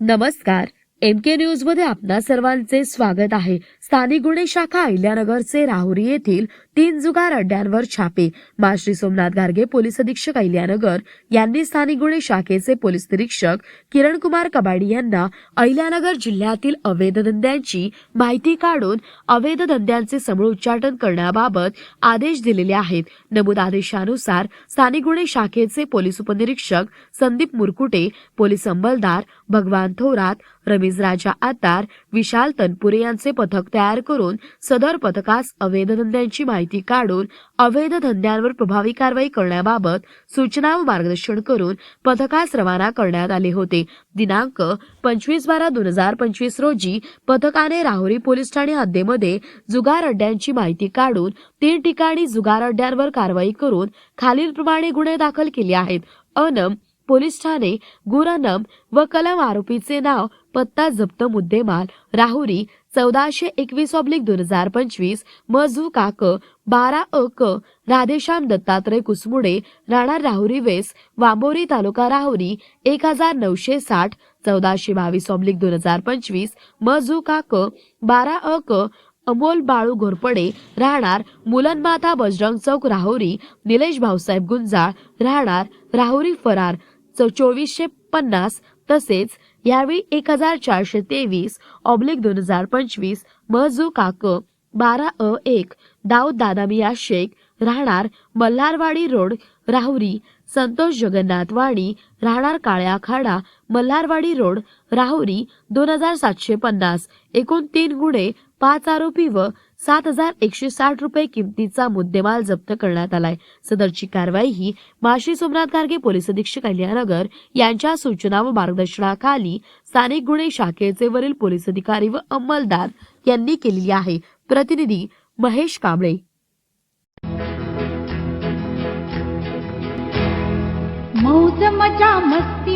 नमस्कार. एम के न्यूजमध्ये आपणा सर्वांचे स्वागत आहे. स्थानिक गुन्हे शाखा अहिल्यानगरचे राहुरी येथील तीन जुगार अड्ड्यांवर छापे. माश्री सोमनाथ गार्गे पोलीस अधीक्षक अहिल्यानगर यांनी स्थानिक गुन्हे शाखेचे पोलीस निरीक्षक किरण कुमार कबाडी यांना अहिल्यानगर जिल्ह्यातील अवैध धंद्यांची माहिती काढून अवैध धंद्यांचे समूळ उच्चाटन करण्याबाबत आदेश दिलेले आहेत. नमूद आदेशानुसार स्थानिक गुन्हे शाखेचे पोलीस उपनिरीक्षक संदीप मुरकुटे पोलीस अंमलदार भगवान थोरात रमेश राजा आतार विशाल तनपुरे यांचे पथक तयार करून सदर पथकास अवैध धंद्यांची माहिती माहिती काढून अवैध धंद्यांवर प्रभावी कारवाई करण्याबाबत सूचना व मार्गदर्शन करून पथकास रवाना करण्यात आले होते. दिनांक पंचवीस बारा दोन हजार पंचवीस रोजी पथकाने राहुरी पोलीस ठाणे हद्दीमध्ये जुगार अड्ड्यांची माहिती काढून तीन ठिकाणी जुगार अड्ड्यांवर कारवाई करून खालीलप्रमाणे गुन्हे दाखल केले आहेत. अनम पोलीस ठाणे गुरनम व कलम आरोपीचे नाव पत्ता जप्त मुद्देमाल राहुरी चौदाशे एकवीस ऑब्लिक दोन हजार पंचवीस मजू काक बारा अ क राधेश्याम दत्तात्रय कुसमुडे राणा राहुरी वेस वांबोरी तालुका राहुरी एक हजार नऊशे साठ चौदाशे बावीस ऑब्लिक दोन हजार पंचवीस मजू काक बारा अ क अमोल बाळू घोरपडे राहणार मुलनमाता बजरंग चौक राहुरी निलेश भाऊसाहेब गुंजाळ राहणार राहुरी फरार चोवीसशे पन्नास तसेच यावेळी एक हजार चारशे तेवीस ऑब्लिक दोन हजार पंचवीस महजू काक बारा अ एक दाऊद दादामिया शेख राहणार मल्हारवाडी रोड राहुरी संतोष जगन्नाथ वाणी राहणार काळ्या खाडा मल्हारवाडी रोड राहुरी दोन हजार सातशे पन्नास एकूण तीन गुन्हे पाच आरोपी व सात हजार एकशे साठ रुपये किमतीचा मुद्देमाल जप्त करण्यात आलाय. सदरची कारवाई ही माशी सोमनाथ गार्गे पोलीस अधीक्षक अहिल्यानगर यांच्या सूचना व मार्गदर्शनाखाली स्थानिक गुन्हे शाखेचे वरील पोलीस अधिकारी व अंमलदार यांनी केलेली आहे. प्रतिनिधी महेश कांबळे. मौज मजा मस्ती